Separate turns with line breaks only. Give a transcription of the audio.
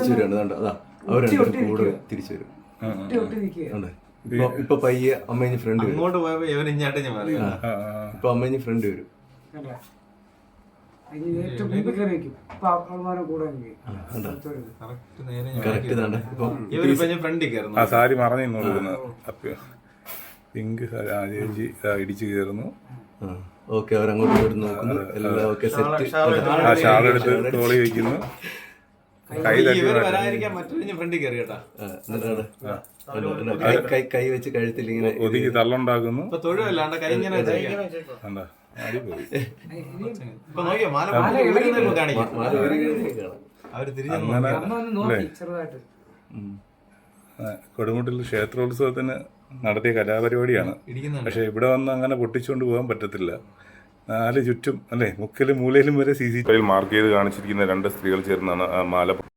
തിരിച്ചു വരും കണ്ടോ അതാ. അവർ
ഒട്ടി
കൂടെ തിരിച്ചു വരും. ഇപ്പൊ ഇപ്പൊ പയ്യെ അമ്മ ഫ്രണ്ട് വരും.
അങ്ങോട്ട് പോയപ്പോ ഇവൻ ഇങ്ങോട്ട് ഞാൻ മാറി
ഇപ്പൊ ഫ്രണ്ട് വരും.
ആ സാരി മറഞ്ഞു കൊടുക്കുന്നത് അപ്പൊ പിങ്ക് സാരി ആ ചേച്ചി ഇടിച്ചു കയറുന്നു.
ഓക്കെ അവരങ്ങോട്ട് നോക്കുന്നു. എല്ലാം ഓക്കെ സെറ്റ്
ആ ഷാളെടുത്ത് തോളി വയ്ക്കുന്നു. കൈ തട്ടി
ഇവർ
മാറ്റുന്നു.
വരാതിരിക്കാൻ മറ്റൊരു ഫ്രണ്ടിൽ കയറി കേട്ടാ.
കൈ കൈ വെച്ച് കഴുത്തിൽ ഇങ്ങനെ
ഒതുക്കി തള്ളുണ്ടാക്കുന്നു.
ഇപ്പൊ തൊഴുവല്ലാണ്ട് കൈ ഇങ്ങനെ
കൊടുമുട്ടിൽ ക്ഷേത്രോത്സവത്തിന് നടത്തിയ കലാപരിപാടിയാണ്. പക്ഷെ ഇവിടെ വന്ന് അങ്ങനെ പൊട്ടിച്ചുകൊണ്ട് പോകാൻ പറ്റത്തില്ല. നാല് ചുറ്റും അല്ലേ? മുക്കിലും മൂലയിലും വരെ സി സി മാർക്ക് ചെയ്ത് കാണിച്ചിരിക്കുന്ന രണ്ട് സ്ത്രീകൾ ചേർന്നാണ് മാല